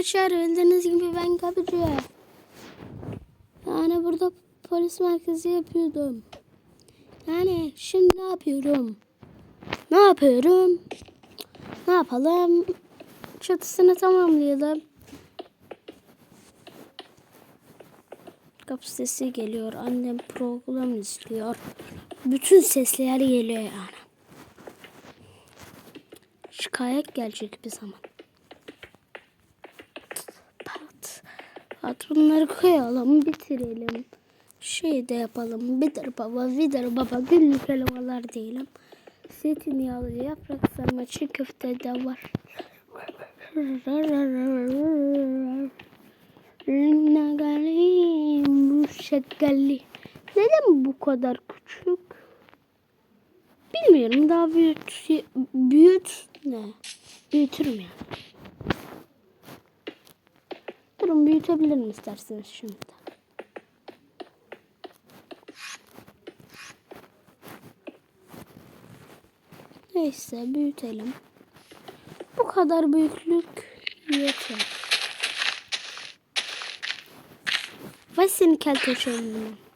arkadaşlar bildiğiniz gibi ben kapıcı. Yani burada polis merkezi yapıyordum. Yani şimdi ne yapıyorum? Ne yapıyorum? Ne yapalım? Çatısını tamamlayalım. Kapı sesi geliyor. Annem program izliyor. Bütün sesler geliyor yani. Şikayet gelecek bir zaman. Pat bunları koyalım, bitirelim. Şey de yapalım. Bitir baba, vidir baba. Günlük elevalar diyelim. Zeytinyağlı yaprak sarma, çiğ köfte de var. Muşagali. Neden bu kadar küçük? Bilmiyorum daha büyüt büyüt ne? Büyütürüm yani. Durun büyütebilirim isterseniz şimdi. Neyse büyütelim. Bu kadar büyüklük yeter. Vay seni keltoş önüne.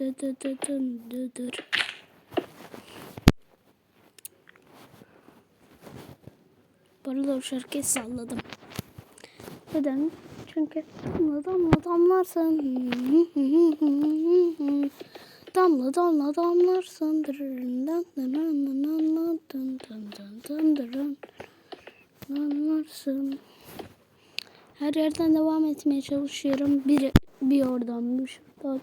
dı dı o şarkıyı salladım. Neden? Çünkü damla damla damlarsın. damla damla damlarsın. Damlarsın. Her yerden devam etmeye çalışıyorum. Bir, bir oradan bir şuradan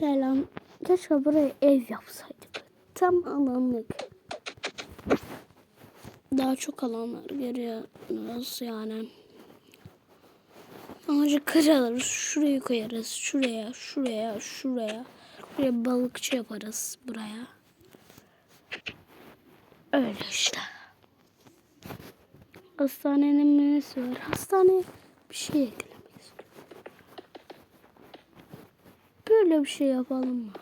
falan. Keşke buraya ev yapsaydık. Tam alanlık. Daha çok alanlar görüyoruz yani. Ağacı kırarız. Şurayı koyarız. Şuraya, şuraya, şuraya. Buraya balıkçı yaparız buraya. Öyle işte. Hastanenin menüsü var. Hastaneye bir şey eklemeyiz. Böyle bir şey yapalım mı?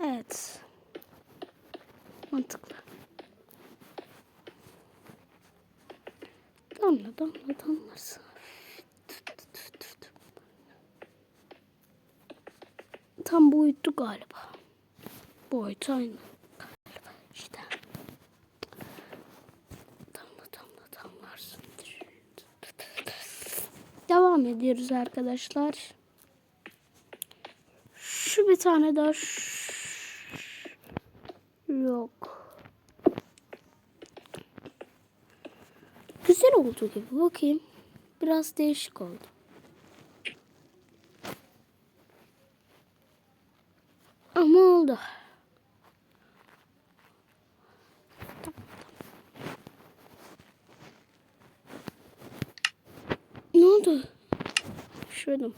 Evet. Mantıklı. Damla damla damlarsın. Tam boyuttu galiba. Boyut aynı. Galiba işte. Damla damla damlarsın. Devam ediyoruz arkadaşlar. Şu bir tane daha. Yok. Güzel oldu gibi. Bakayım. Biraz değişik oldu. Ama oldu. Ne oldu? düşüyordum.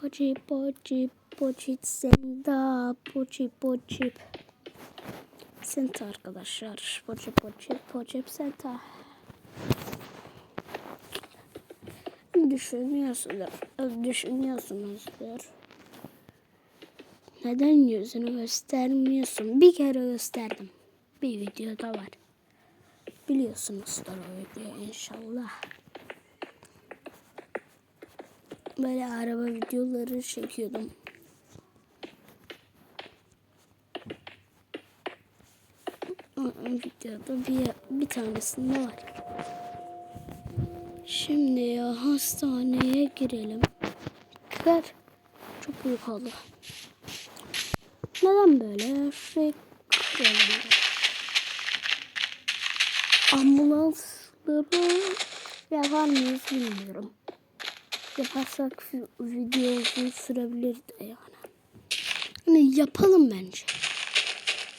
Pocip, pocip, pocip, senda, pocip, pocip. Senta arkadaşlar. Pocip, pocip, pocip, senta düşünüyorsunuz düşünüyorsunuzdur neden yüzünü göstermiyorsun? Bir kere gösterdim. Bir videoda var. Biliyorsunuzdur o videoyu inşallah. Böyle araba videoları çekiyordum. Videoda bir, bir tanesinde var. Şimdi ya hastaneye girelim. Kır. Çok büyük oldu. Neden böyle? Şuraya kıralım. Ambulansları yapar mıyız bilmiyorum yaparsak video uzun sürebilir de yani. Hani yapalım bence.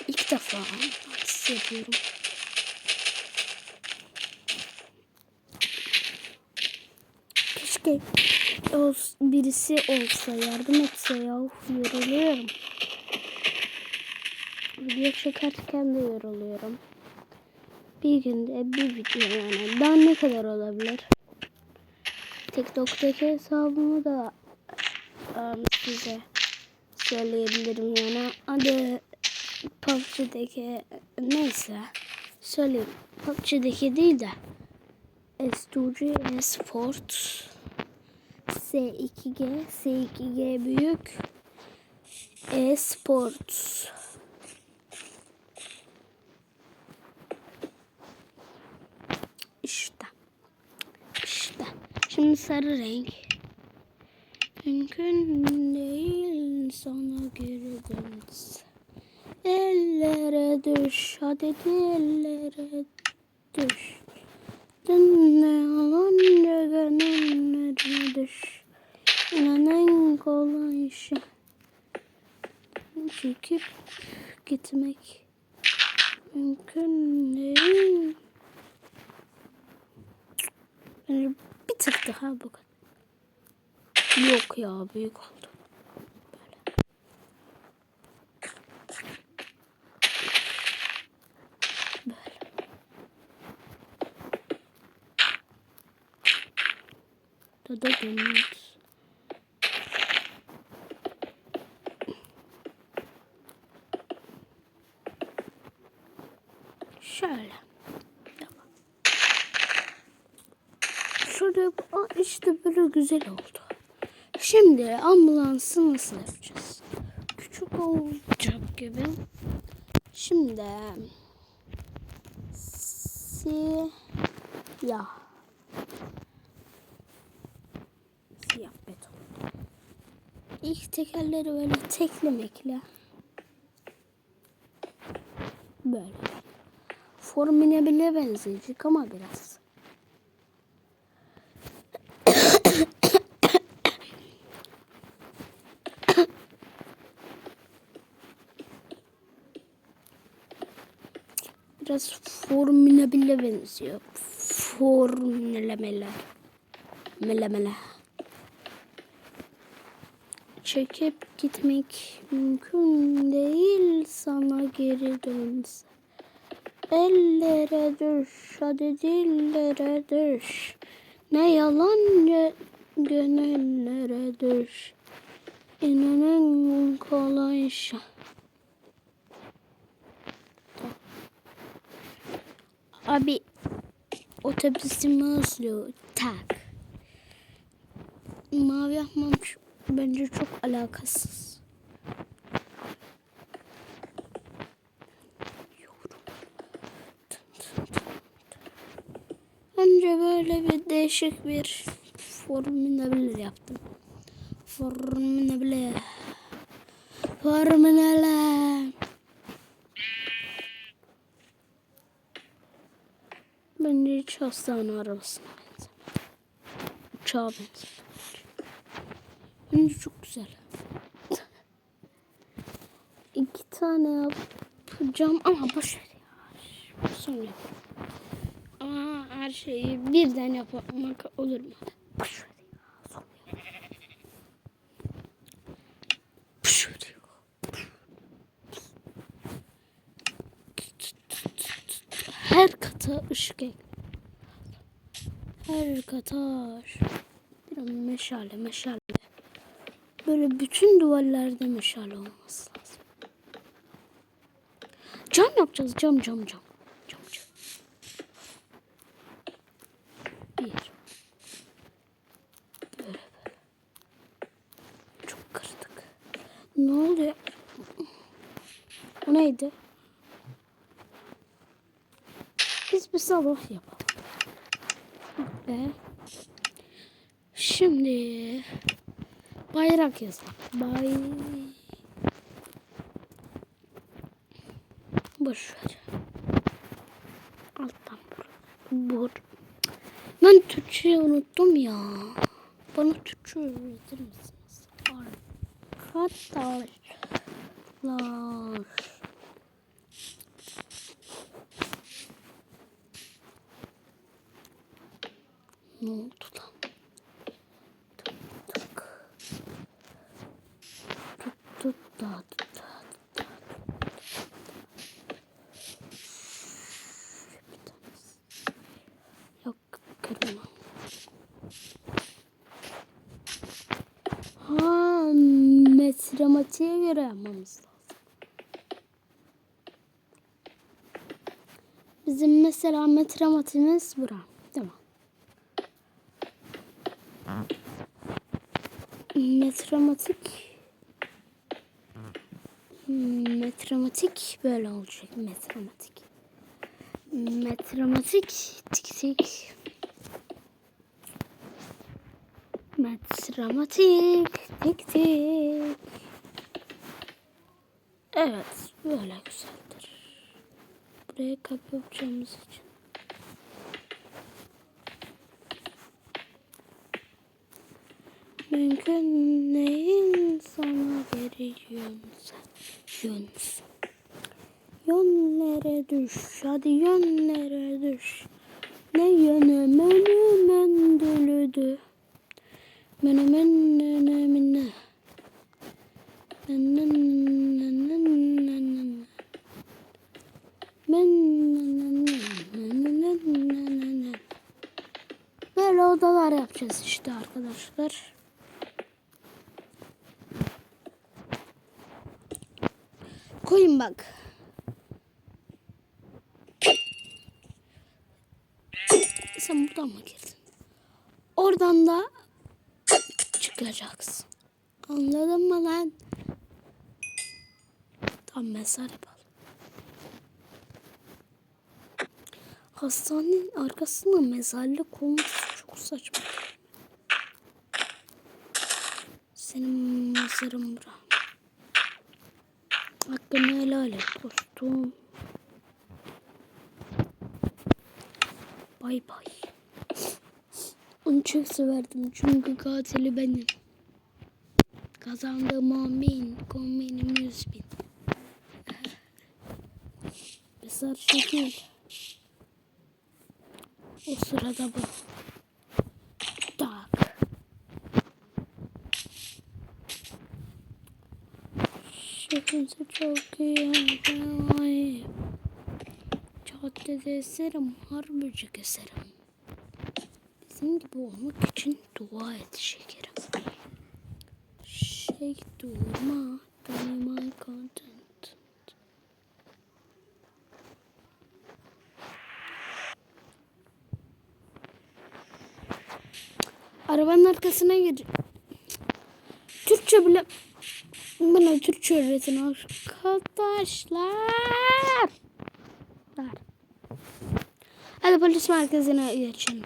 İlk defa artist yapıyorum. Keşke birisi olsa yardım etse ya. Yoruluyorum. Video çekerken de yoruluyorum. Bir günde bir video yani. Daha ne kadar olabilir? TikTok'taki hesabımı da um, size söyleyebilirim yani. Adı PUBG'deki neyse söyleyeyim. PUBG'deki değil de S2G Sport S2G S2G büyük E-Sport İşte. İşte. Şimdi sarı renk. Mümkün değil sana geri dönüş. Ellere düş. Hadi ellere düş. Dinle alınca gönüllere düş. İnan en kolay şey. Çekip gitmek mümkün değil. Bence bir tık daha kadar. Yok ya büyük oldu. Böyle. Böyle. Dada dönüyoruz. Şöyle. Tamam. Aa, işte böyle güzel oldu. Şimdi ambulansı nasıl yapacağız? Küçük olacak gibi. Şimdi siyah siyah beton. İlk tekerleri böyle teklemekle böyle formine bile benzeyecek ama biraz. Biraz formüle bile benziyor. Formülemele. Melemele. Çekip gitmek mümkün değil sana geri dönse. Ellere düş, hadi dillere düş. Ne yalan ne gönüllere düş. İnanın kolay şey. Abi otobüsümü özlüyor. Tak. Mavi yapmam ç- bence çok alakasız. Bence böyle bir değişik bir formüle yaptım. Formüle. Formüle. Bence hiç hastane arabasına benzemiyor. Uçağa benziyor. Bence çok güzel. İki tane yapacağım ama boş ver ya. Sonra. Ama her şeyi birden yapmak olur mu? Boş ver. Her kata ışık ek. Her kata bir meşale meşale. Böyle bütün duvarlarda meşale olması lazım. Cam yapacağız cam cam cam. Cam cam. Bir. Böyle böyle. Çok kırdık. Ne oluyor? O neydi? Biz bir sabah yapalım. Ve şimdi bayrak yazalım. Bay boş ver. Alttan vur. Vur. Ben Türkçeyi unuttum ya. Bana Türkçe öğretir misiniz? Arkadaş. arkadaşlar. Ne oldu lan? Tık tık. Tut tut da tut da tut da. Bir tanesi. Yok kırmam. Ha metrematiğe göre yapmamız lazım. Bizim mesela metrematiğimiz bura. Değil mi? Metrematik böyle olacak metrematik. Metrematik tik tik. Metrematik tik tik. Evet böyle güzeldir. Buraya kapı yapacağımız için. Mümkün neyin sana veriyorsun sen Yönlere düş hadi yönlere düş Ne yöne menü mendülüdü Menü menü ne minne Böyle yapacağız işte arkadaşlar. Koyun bak. Sen buradan mı girdin? Oradan da çıkacaksın. Anladın mı lan? Tam mezar yapalım. Hastanenin arkasında mezarlık olması çok saçma. Mezarın bura. Hakkını helal et dostum. Bay bay. Onu çok severdim çünkü katili benim. Kazandığım 10 bin, kombinim 100 bin. Mesar şekil. O sırada bu. Tak. Şekilse çok iyi. Ay. Caddede eserim, harbici keserim. Bizim gibi olmak için dua et şekerim. Şey durma, daima content. Arabanın arkasına gir. Türkçe bile bana Türkçe öğretin arkadaşlar. Hadi polis merkezine geçelim.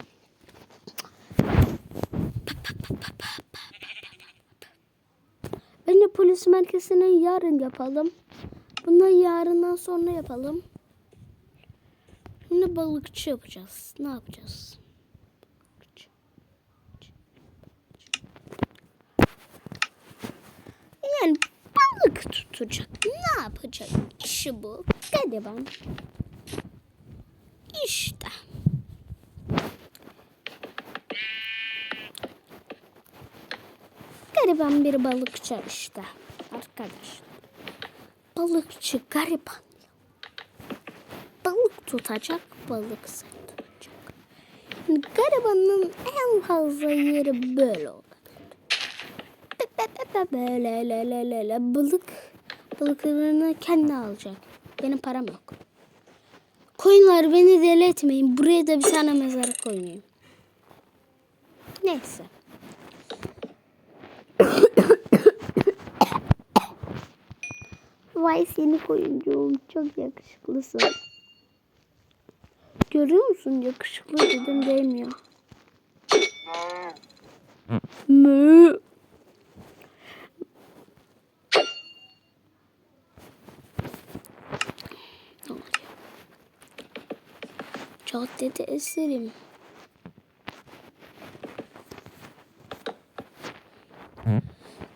Bence polis merkezine yarın yapalım. Bunu yarından sonra yapalım. Şimdi balıkçı yapacağız. Ne yapacağız? Yani balık tutacak. Ne yapacak? İşi bu. Gariban. İşte. Gariban bir balıkçı işte. Arkadaşlar. Balıkçı gariban. Balık tutacak, balık satacak. Garibanın en fazla yeri böyle olabilir. Böyle le le le le balık balıklarını kendi alacak. Benim param yok. Koyunlar beni deli etmeyin. Buraya da bir tane mezar koymayayım. Neyse. Vay seni koyuncuğum. Çok yakışıklısın. Görüyor musun? Yakışıklı dedim değmiyor. Mü. Caddede eserim.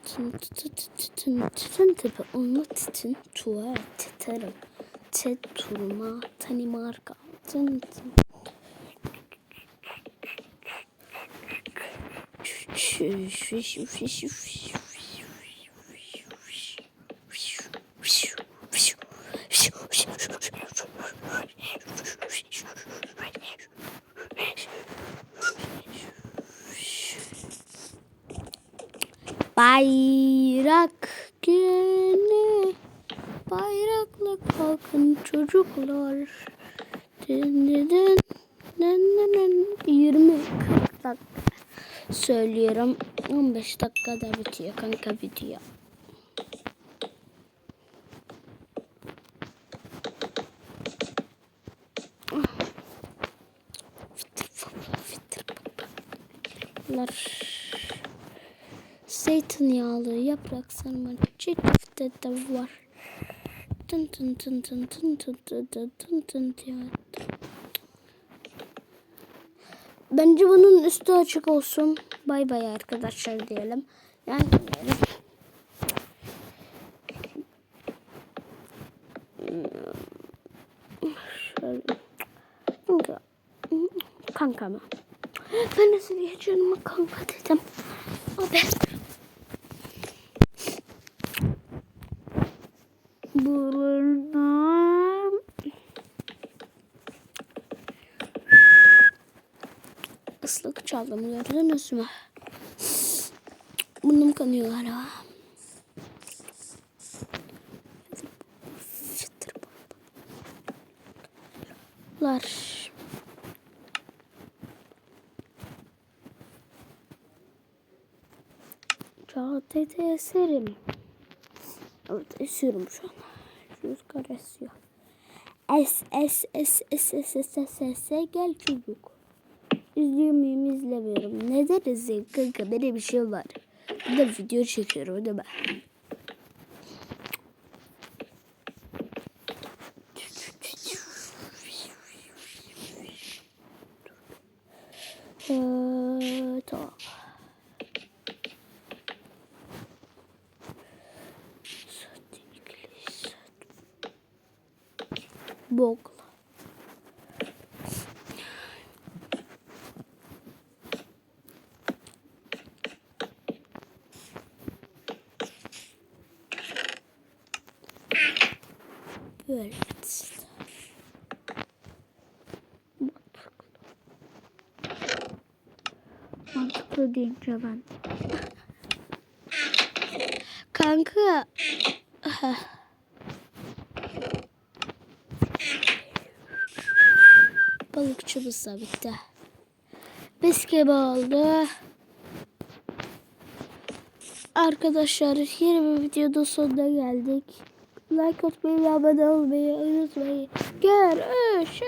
Tın tın tın tın tepe onunla tın tuva tetarım. Tet turma tanimarka. Tın tın. Şiş şiş şiş şiş şiş. Bayrak günü. Bayrakla kalkın çocuklar. Dın dın dın dın. 20 40 dakika söylüyorum. 15 dakikada bitiyor kanka bitiyor Zeytinyağlı yaprak sarma çiçekte de var. Tın tın tın tın tın tın tın tın tın tın diyor. Bence bunun üstü açık olsun. Bay bay arkadaşlar diyelim. Yani. Şöyle. Kanka. Kanka mı? Ben nasıl canıma kanka dedim. Abi. Burada. kavgamı gördünüz mü? Burnum kanıyor galiba. Var. Çağatay'da eserim. Evet esiyorum şu an. Rüzgar esiyor. Es es es es es es es es gel çocuk. İzliyor muyum izlemiyorum. Neden izleyeyim kanka benim bir şey var. Bir de video çekiyorum değil mi? Ee, İşte. Mantıklı. Mantıklı deyince ben. Kanka. Balıkçımız da bitti. Mis gibi oldu. Arkadaşlar yeni bir videoda sonuna geldik. Like atmayı ve abone olmayı unutmayın. Görüşürüz.